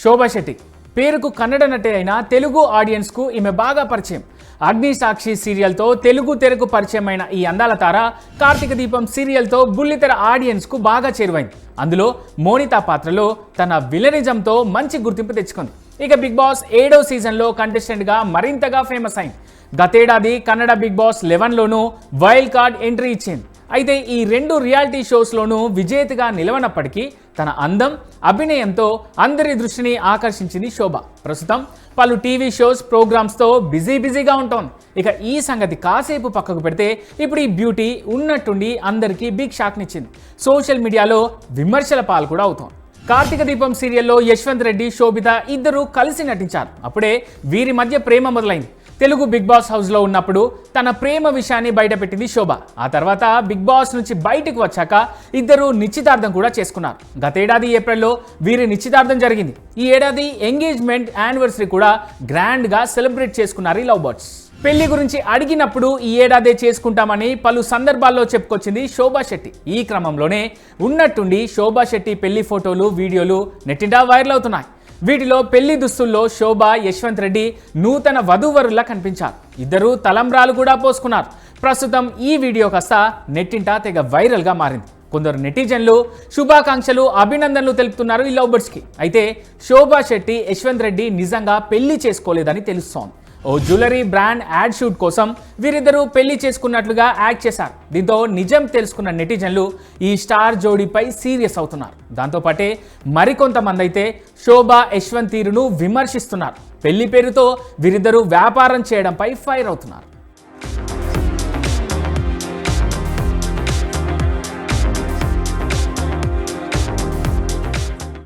శోభా శెట్టి. పేరుకు కన్నడ నటి అయిన తెలుగు ఆడియన్స్కు ఈమె బాగా పరిచయం. అగ్ని సాక్షి సీరియల్తో తెలుగు తెరకు పరిచయమైన ఈ అందాల తార కార్తీక దీపం సీరియల్తో బుల్లితెర ఆడియన్స్కు బాగా చేరువైంది. అందులో మోనితా పాత్రలో తన విలనిజంతో మంచి గుర్తింపు తెచ్చుకుంది. ఇక బిగ్ బాస్ ఏడో సీజన్లో కంటెస్టెంట్గా మరింతగా ఫేమస్ అయింది. గతేడాది కన్నడ బిగ్ బాస్ లెవెన్లోనూ వైల్డ్ కార్డ్ ఎంట్రీ ఇచ్చింది. అయితే ఈ రెండు రియాలిటీ షోస్లోనూ విజేతగా నిలవనప్పటికీ తన అందం అభినయంతో అందరి దృష్టిని ఆకర్షించింది శోభ. ప్రస్తుతం పలు టీవీ షోస్ ప్రోగ్రామ్స్తో బిజీ బిజీగా ఉంటాం ఇక ఈ సంగతి కాసేపు పక్కకు పెడితే ఇప్పుడు ఈ బ్యూటీ ఉన్నట్టుండి అందరికీ బిగ్ షాక్నిచ్చింది సోషల్ మీడియాలో విమర్శల పాలు కూడా అవుతాం కార్తీక దీపం సీరియల్లో యశ్వంత్ రెడ్డి శోభిత ఇద్దరు కలిసి నటించారు. అప్పుడే వీరి మధ్య ప్రేమ మొదలైంది. తెలుగు బిగ్ బాస్ హౌస్లో ఉన్నప్పుడు తన ప్రేమ విషయాన్ని బయటపెట్టింది శోభ. ఆ తర్వాత బిగ్ బాస్ నుంచి బయటకు వచ్చాక ఇద్దరు నిశ్చితార్థం కూడా చేసుకున్నారు. గతేడాది ఏప్రిల్లో వీరి నిశ్చితార్థం జరిగింది. ఈ ఏడాది ఎంగేజ్మెంట్ యానివర్సరీ కూడా గ్రాండ్గా సెలబ్రేట్ చేసుకున్నారు ఈ లవ్ బర్డ్స్. పెళ్ళి గురించి అడిగినప్పుడు ఈ ఏడాదే చేసుకుంటామని పలు సందర్భాల్లో చెప్పుకొచ్చింది శోభా శెట్టి. ఈ క్రమంలోనే ఉన్నట్టుండి శోభా శెట్టి పెళ్ళి ఫోటోలు వీడియోలు నెట్టింటా వైరల్ అవుతున్నాయి. వీటిలో పెళ్ళి దుస్తుల్లో శోభ యశ్వంత్ రెడ్డి నూతన వధూవరులా కనిపించారు. ఇద్దరు తలంబ్రాలు కూడా పోసుకున్నారు. ప్రస్తుతం ఈ వీడియో కాస్త నెట్టింటా తెగ వైరల్గా మారింది. కొందరు నెటిజన్లు శుభాకాంక్షలు అభినందనలు తెలుపుతున్నారు ఈ లవ్బర్స్కి. అయితే శోభా శెట్టి యశ్వంత్ రెడ్డి నిజంగా పెళ్ళి చేసుకోలేదని తెలుస్తోంది. ఓ జ్యువెలరీ బ్రాండ్ యాడ్ షూట్ కోసం వీరిద్దరూ పెళ్ళి చేసుకున్నట్లుగా యాక్ట్ చేశారు. దీంతో నిజం తెలుసుకున్న నెటిజన్లు ఈ స్టార్ జోడీపై సీరియస్ అవుతున్నారు. దాంతోపాటే మరికొంతమంది అయితే శోభ యశ్వంత్ తీరును విమర్శిస్తున్నారు. పెళ్ళి పేరుతో వీరిద్దరూ వ్యాపారం చేయడంపై ఫైర్ అవుతున్నారు.